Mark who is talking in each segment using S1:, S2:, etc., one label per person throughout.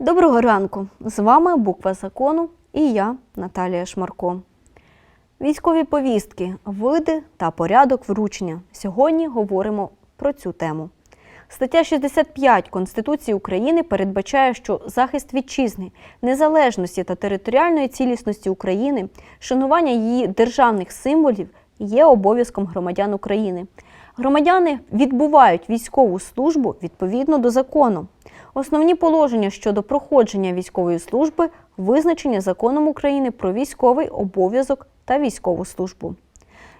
S1: Доброго ранку! З вами Буква закону і я, Наталія Шмарко. Військові повістки, види та порядок вручення. Сьогодні говоримо про цю тему. Стаття 65 Конституції України передбачає, що захист вітчизни, незалежності та територіальної цілісності України, шанування її державних символів є обов'язком громадян України. Громадяни відбувають військову службу відповідно до закону. Основні положення щодо проходження військової служби визначені законом України про військовий обов'язок та військову службу.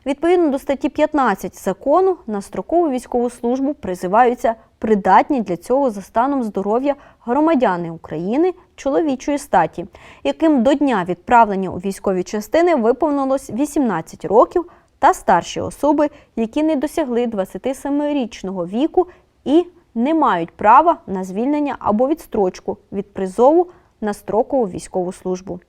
S1: Відповідно до статті 15 закону на строкову військову службу призиваються придатні для цього за станом здоров'я громадяни України чоловічої статі, яким до дня відправлення у військові частини виповнилось 18 років, та старші особи, які не досягли 27-річного віку і не мають права на звільнення або відстрочку від призову на строкову військову службу.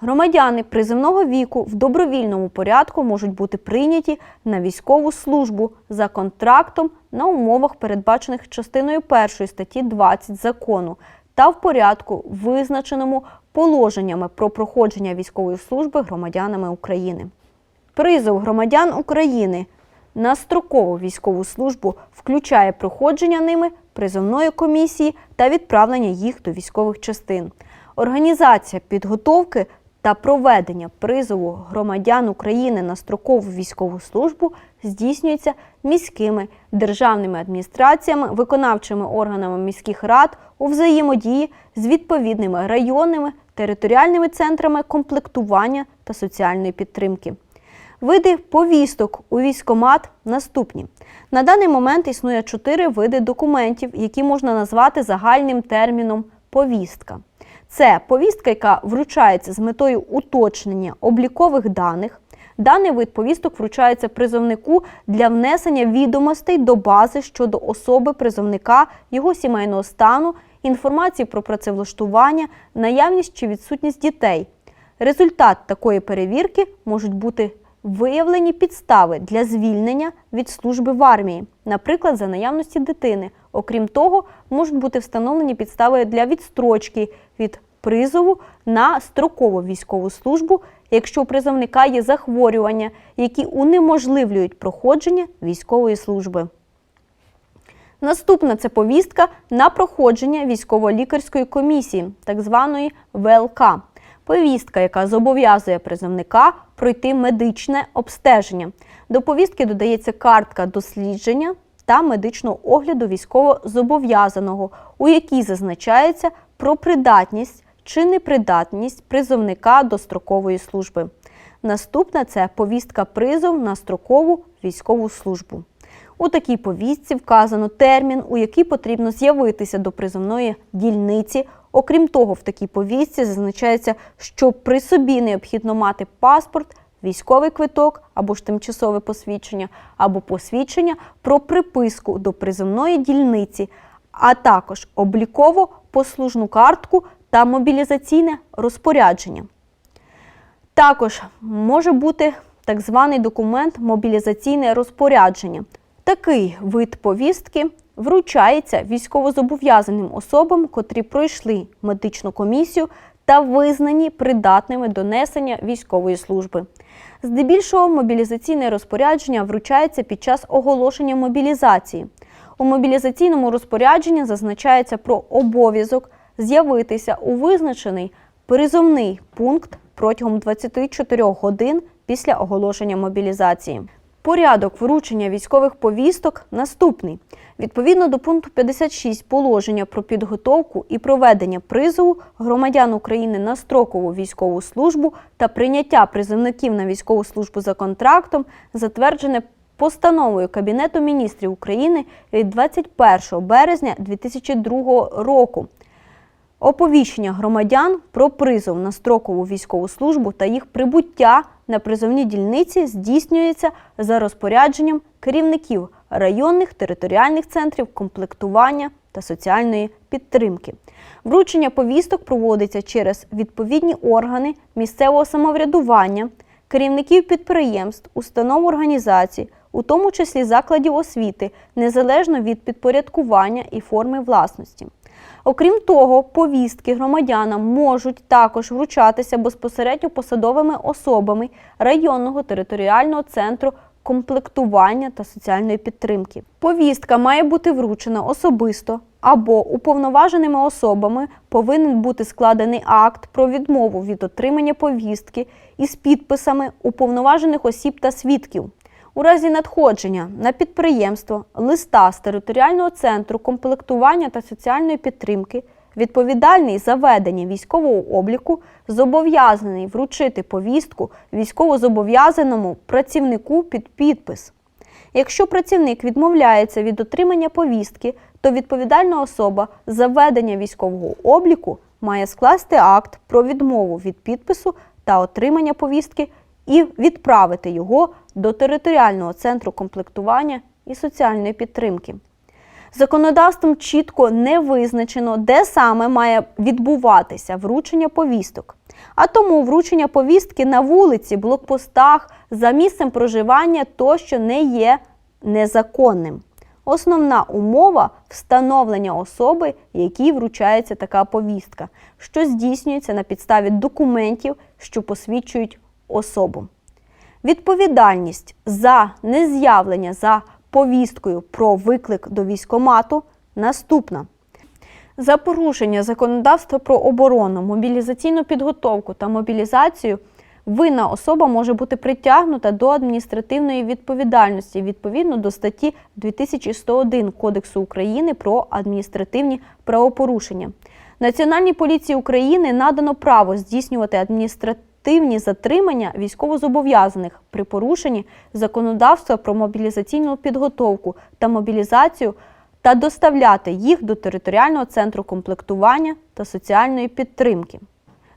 S1: Громадяни призивного віку в добровільному порядку можуть бути прийняті на військову службу за контрактом на умовах, передбачених частиною 1 статті 20 закону, та в порядку, визначеному положеннями про проходження військової служби громадянами України. Призов громадян України на строкову військову службу включає проходження ними призовної комісії та відправлення їх до військових частин. Організація підготовки та проведення призову громадян України на строкову військову службу здійснюється міськими державними адміністраціями, виконавчими органами міських рад у взаємодії з відповідними районними територіальними центрами комплектування та соціальної підтримки. Види повісток у військомат наступні. На даний момент існує чотири види документів, які можна назвати загальним терміном повістка. Це повістка, яка вручається з метою уточнення облікових даних. Даний вид повісток вручається призовнику для внесення відомостей до бази щодо особи призовника, його сімейного стану, інформації про працевлаштування, наявність чи відсутність дітей. Результат такої перевірки можуть бути виявлені підстави для звільнення від служби в армії, наприклад, за наявності дитини. Окрім того, можуть бути встановлені підстави для відстрочки від призову на строкову військову службу, якщо у призовника є захворювання, які унеможливлюють проходження військової служби. Наступна це повістка на проходження військово-лікарської комісії, так званої ВЛК. Повістка, яка зобов'язує призовника пройти медичне обстеження. До повістки додається картка дослідження та медичного огляду військово-зобов'язаного, у якій зазначається про придатність чи непридатність призовника до строкової служби. Наступна це повістка призов на строкову військову службу. У такій повістці вказано термін, у який потрібно з'явитися до призовної дільниці. Окрім того, в такій повістці зазначається, що при собі необхідно мати паспорт, військовий квиток або ж тимчасове посвідчення, або посвідчення про приписку до призовної дільниці, а також обліково послужну картку та мобілізаційне розпорядження. Також може бути так званий документ мобілізаційне розпорядження. Такий вид повістки вручається військовозобов'язаним особам, котрі пройшли медичну комісію та визнані придатними до несення військової служби. Здебільшого мобілізаційне розпорядження вручається під час оголошення мобілізації. У мобілізаційному розпорядженні зазначається про обов'язок з'явитися у визначений призовний пункт протягом 24 годин після оголошення мобілізації. Порядок вручення військових повісток наступний. Відповідно до пункту 56 положення про підготовку і проведення призову громадян України на строкову військову службу та прийняття призовників на військову службу за контрактом, затверджене постановою Кабінету міністрів України від 21 березня 2002 року. Оповіщення громадян про призов на строкову військову службу та їх прибуття на призовні дільниці здійснюється за розпорядженням керівників районних територіальних центрів комплектування та соціальної підтримки. Вручення повісток проводиться через відповідні органи місцевого самоврядування, керівників підприємств, установ організацій, у тому числі закладів освіти, незалежно від підпорядкування і форми власності. Окрім того, повістки громадянам можуть також вручатися безпосередньо посадовими особами районного територіального центру комплектування та соціальної підтримки. Повістка має бути вручена особисто або уповноваженими особами повинен бути складений акт про відмову від отримання повістки із підписами уповноважених осіб та свідків. У разі надходження на підприємство листа з територіального центру комплектування та соціальної підтримки відповідальний за ведення військового обліку зобов'язаний вручити повістку військовозобов'язаному працівнику під підпис. Якщо працівник відмовляється від отримання повістки, то відповідальна особа за ведення військового обліку має скласти акт про відмову від підпису та отримання повістки і відправити його до територіального центру комплектування і соціальної підтримки. Законодавством чітко не визначено, де саме має відбуватися вручення повісток. А тому вручення повістки на вулиці, блокпостах, за місцем проживання тощо не є незаконним. Основна умова встановлення особи, якій вручається така повістка, що здійснюється на підставі документів, що посвідчують особу. Відповідальність за нез'явлення за повісткою про виклик до військомату наступна. За порушення законодавства про оборону, мобілізаційну підготовку та мобілізацію винна особа може бути притягнута до адміністративної відповідальності відповідно до статті 2101 Кодексу України про адміністративні правопорушення. Національній поліції України надано право здійснювати адміністративні затримання військовозобов'язаних при порушенні законодавства про мобілізаційну підготовку та мобілізацію та доставляти їх до територіального центру комплектування та соціальної підтримки.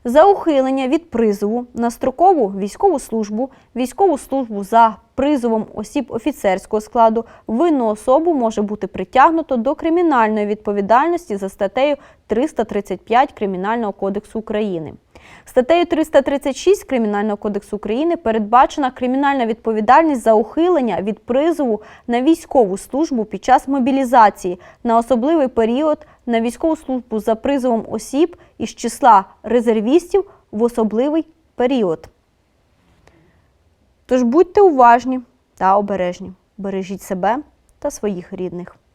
S1: За ухилення від призову на строкову військову службу, військову службу за призовом осіб офіцерського складу, винну особу може бути притягнуто до кримінальної відповідальності за статтею 335 Кримінального кодексу України. Статтею 336 Кримінального кодексу України передбачена кримінальна відповідальність за ухилення від призову на військову службу під час мобілізації на особливий період на військову службу за призовом осіб із числа резервістів в особливий період. Тож будьте уважні та обережні, бережіть себе та своїх рідних.